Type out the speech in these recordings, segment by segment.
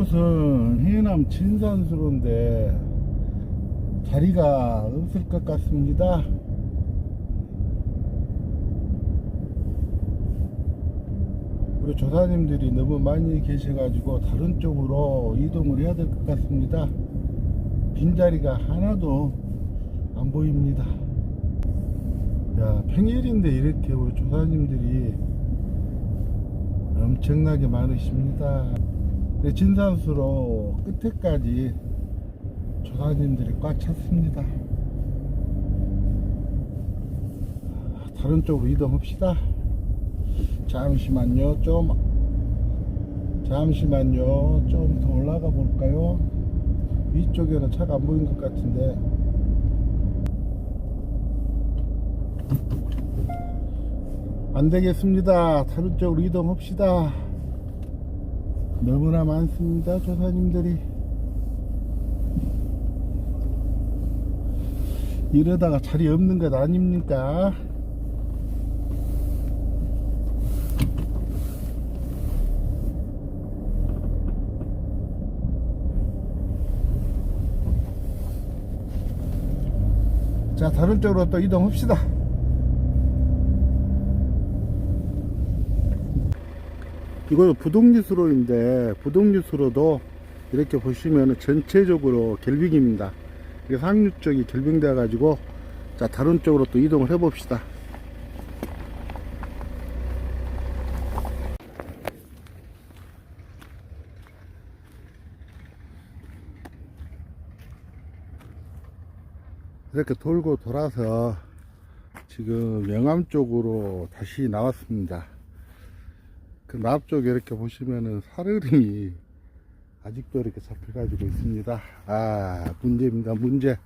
이곳은 해남 진산수로인데 자리가 없을 것 같습니다. 우리 조사님들이 너무 많이 계셔가지고 다른 쪽으로 이동을 해야 될 것 같습니다. 빈자리가 하나도 안 보입니다. 야, 평일인데 이렇게 우리 조사님들이 엄청나게 많으십니다. 네, 진산수로 끝에까지 조사님들이 꽉 찼습니다. 다른 쪽으로 이동합시다. 잠시만요. 좀 잠시만요. 좀 더 올라가 볼까요? 위쪽에는 차가 안 보이는 것 같은데 안 되겠습니다. 다른 쪽으로 이동합시다. 너무나 많습니다. 조사님들이 이러다가 자리 없는 것 아닙니까? 자 다른 쪽으로 또 이동합시다 이거는 부동류수로인데 부동류수로도 이렇게 보시면 전체적으로 결빙입니다 이게 상류 쪽이 결빙되어 가지고 자 다른 쪽으로 또 이동을 해 봅시다 이렇게 돌고 돌아서 지금 영암 쪽으로 다시 나왔습니다. 그 남쪽에 이렇게 보시면은 사르림이 아직도 이렇게 잡혀가지고 있습니다. 아, 문제입니다. 문제.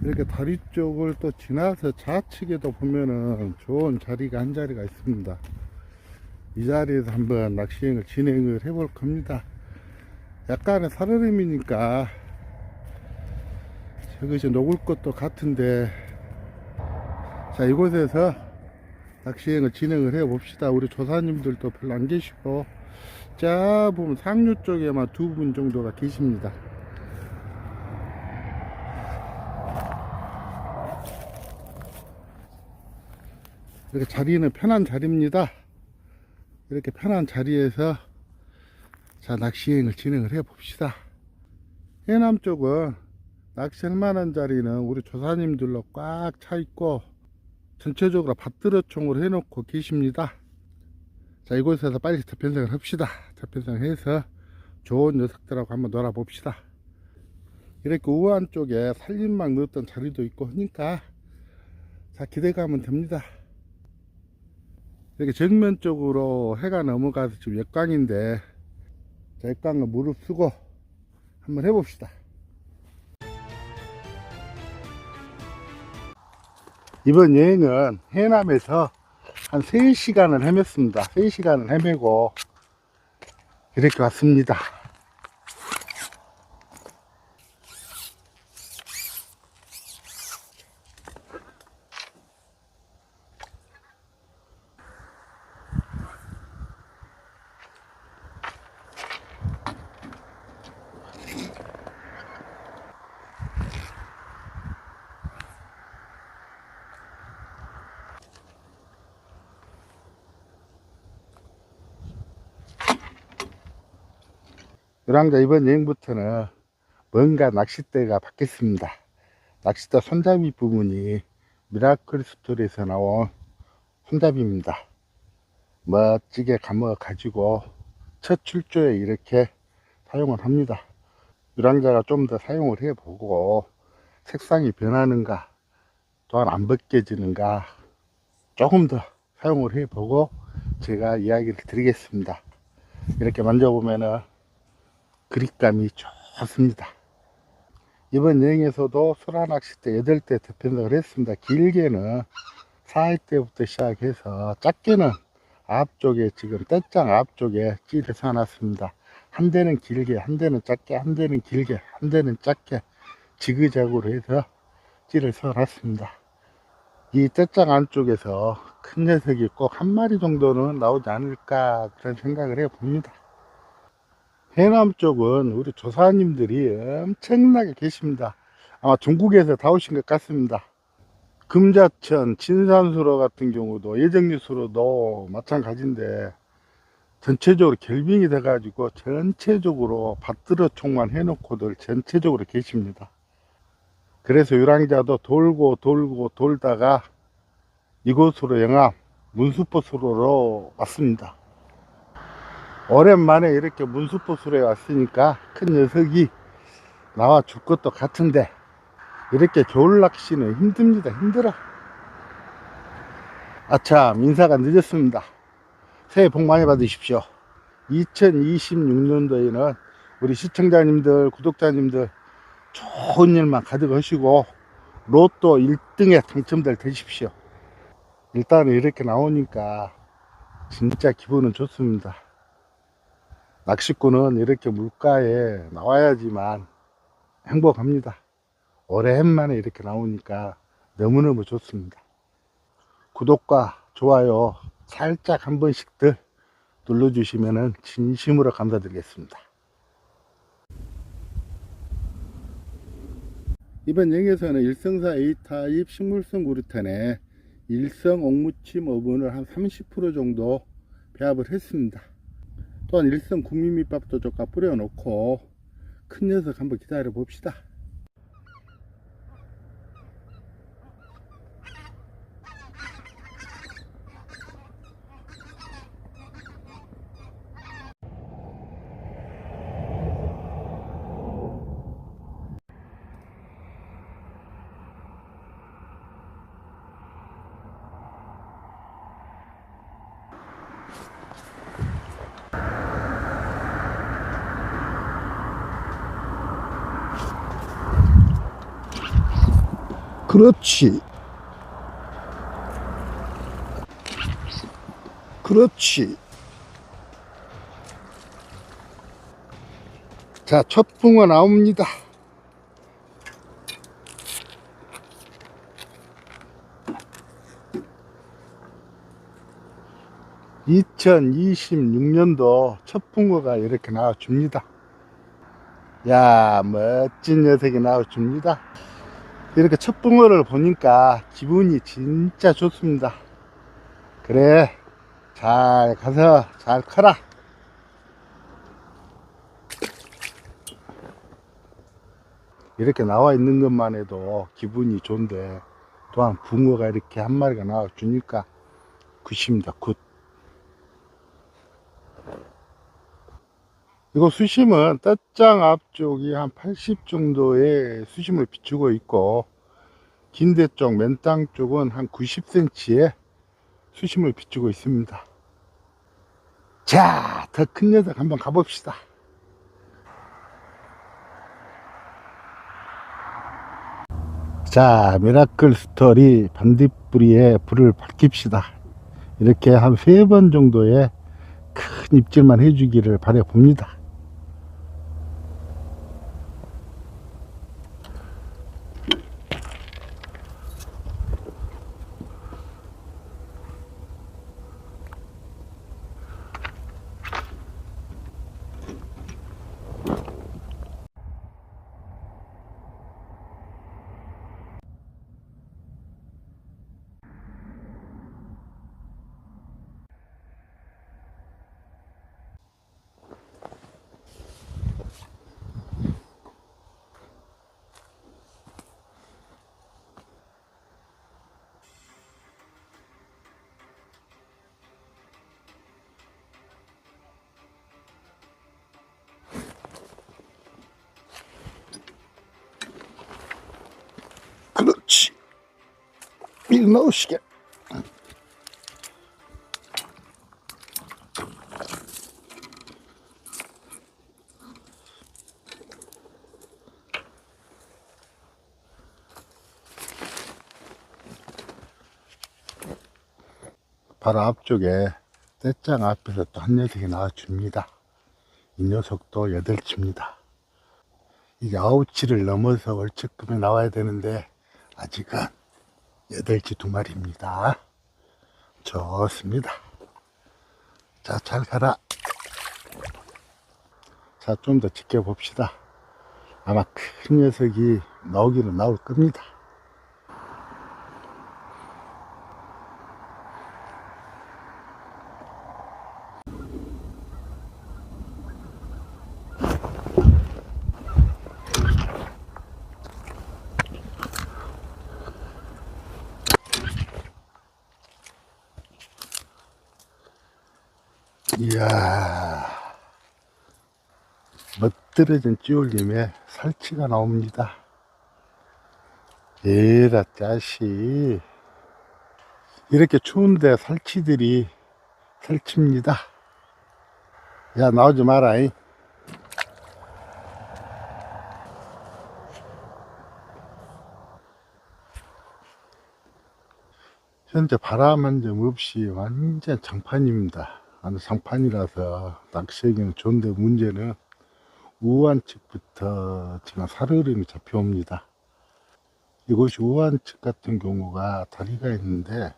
이렇게 다리 쪽을 또 지나서 좌측에도 보면은 좋은 자리가 한 자리가 있습니다. 이 자리에서 한번 낚시행을 진행을 해볼 겁니다. 약간의 살얼음이니까 저것이 녹을 것도 같은데 자 이곳에서 낚시행을 진행을 해 봅시다. 우리 조사님들도 별로 안 계시고. 자 보면 상류 쪽에만 두 분 정도가 계십니다. 이렇게 자리는 편한 자리입니다. 이렇게 편한 자리에서 자 낚시행을 진행을 해 봅시다. 해남 쪽은 낚시할 만한 자리는 우리 조사님들로 꽉 차 있고 전체적으로 밭들어총으로 해놓고 계십니다. 자 이곳에서 빨리 대편성을 합시다. 대편성을 해서 좋은 녀석들하고 한번 놀아 봅시다. 이렇게 우한 쪽에 살림막 넣었던 자리도 있고 하니까 자 기대가면 됩니다. 이렇게 정면 쪽으로 해가 넘어가서 지금 역광인데 자, 역광을 무릎 쓰고 한번 해봅시다. 이번 여행은 해남에서 한 3시간을 헤맸습니다. 3시간을 헤매고 이렇게 왔습니다. 요랑자 이번 여행부터는 뭔가 낚싯대가 바뀌었습니다. 낚싯대 손잡이 부분이 미라클 스토리에서 나온 손잡이입니다. 멋지게 감아 가지고 첫 출조에 이렇게 사용을 합니다. 유랑자가 좀 더 사용을 해보고 색상이 변하는가 또한 안 벗겨지는가 조금 더 사용을 해보고 제가 이야기를 드리겠습니다. 이렇게 만져보면은 그립감이 좋습니다. 이번 여행에서도 소라낚싯대 8대 대편성을 했습니다. 길게는 4회 때부터 시작해서 작게는 앞쪽에 지금 떼짱 앞쪽에 찌를 사놨습니다. 한 대는 길게, 한 대는 작게, 한 대는 길게, 한 대는 작게 지그작으로 해서 찌를 써놨습니다. 이 떼짱 안쪽에서 큰 녀석이 꼭 한 마리 정도는 나오지 않을까 그런 생각을 해 봅니다. 해남 쪽은 우리 조사님들이 엄청나게 계십니다. 아마 중국에서 다 오신 것 같습니다. 금자천, 진산수로 같은 경우도 예정리수로도 마찬가지인데 전체적으로 결빙이 돼 가지고 전체적으로 밭들어 총만 해 놓고들 전체적으로 계십니다. 그래서 유랑자도 돌고 돌고 돌다가 이곳으로 영암 문수포수로로 왔습니다. 오랜만에 이렇게 문수포수로에 왔으니까 큰 녀석이 나와 줄 것도 같은데 이렇게 겨울 낚시는 힘듭니다. 힘들어. 아차 민사가 늦었습니다. 새해 복 많이 받으십시오. 2026년도에는 우리 시청자님들, 구독자님들 좋은 일만 가득 하시고 로또 1등에 당첨될 되십시오. 일단은 이렇게 나오니까 진짜 기분은 좋습니다. 낚시꾼은 이렇게 물가에 나와야지만 행복합니다. 오랜만에 이렇게 나오니까 너무너무 좋습니다. 구독과 좋아요 살짝 한 번씩들 눌러주시면 진심으로 감사드리겠습니다. 이번 영에서는 일성사 A타입 식물성 구르탄에 일성 옥무침 어분을 한 30% 정도 배합을 했습니다. 또한 일성 국민밑밥도 조금 뿌려놓고 큰 녀석 한번 기다려 봅시다. 그렇지. 그렇지. 자, 첫 붕어 나옵니다. (2026년도) 첫 붕어가 이렇게 나와줍니다 야 멋진 녀석이 나와줍니다 이렇게 첫 붕어를 보니까 기분이 진짜 좋습니다. 그래, 잘 가서 잘 커라. 이렇게 나와 있는 것만 해도 기분이 좋은데, 또한 붕어가 이렇게 한 마리가 나와 주니까 굿입니다, 굿. 이거 수심은 떼짱 앞쪽이 한 80 정도의 수심을 비추고 있고 긴대 쪽 맨땅 쪽은 한 90cm의 수심을 비추고 있습니다. 자 더 큰 녀석 한번 가봅시다. 자 미라클 스토리 반딧불이에 불을 밝힙시다. 이렇게 한 세 번 정도의 큰 입질만 해주기를 바래 봅니다 밀 넣으시게. 바로 앞쪽에 떼짱 앞에서 또 한 녀석이 나와줍니다. 이 녀석도 여덟치입니다. 이게 아홉치를 넘어서 월척금에 나와야 되는데 아직은 여덟치 두 마리입니다. 좋습니다. 자, 잘 가라. 자, 좀 더 지켜봅시다. 아마 큰 녀석이 나오기는 나올 겁니다. 이야, 멋들어진 찌올림에 살치가 나옵니다. 에라, 짜시. 이렇게 추운데 살치들이 살칩니다. 야, 나오지 마라, 잉. 현재 바람 한 점 없이 완전 장판입니다. 아주 장판이라서 낚시하기는 좋은데 문제는 우한측부터 지금 살얼음이 잡혀옵니다. 이곳이 우한측 같은 경우가 다리가 있는데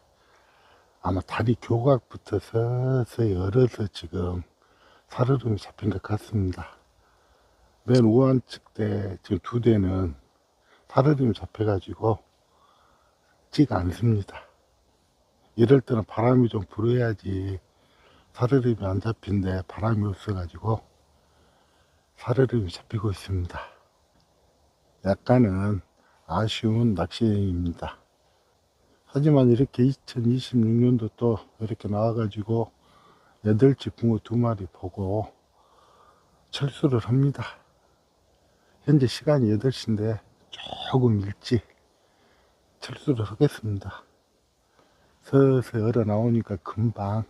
아마 다리 교각부터 서서히 얼어서 지금 살얼음이 잡힌 것 같습니다. 맨 우한측 대 지금 두 대는 살얼음이 잡혀가지고 찌가 않습니다. 이럴 때는 바람이 좀 불어야지 살얼음이 안 잡힌데 바람이 없어가지고 살얼음이 잡히고 있습니다. 약간은 아쉬운 낚시여행입니다. 하지만 이렇게 2026년도 또 이렇게 나와가지고 여덟치 붕어 두 마리 보고 철수를 합니다. 현재 시간이 8시인데 조금 일찍 철수를 하겠습니다. 서서히 얼어 나오니까 금방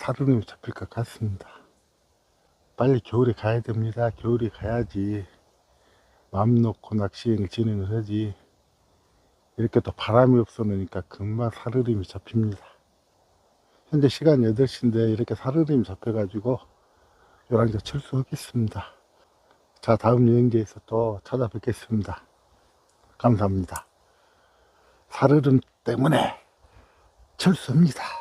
살얼음이 잡힐 것 같습니다. 빨리 겨울에 가야 됩니다. 겨울에 가야지 마음 놓고 낚시행을 진행을 하지. 이렇게 또 바람이 없어 놓으니까 금방 살얼음이 잡힙니다. 현재 시간 8시인데 이렇게 살얼음이 잡혀가지고 요랑자 철수하겠습니다. 자, 다음 여행지에서 또 찾아뵙겠습니다. 감사합니다. 살얼음 때문에 철수합니다.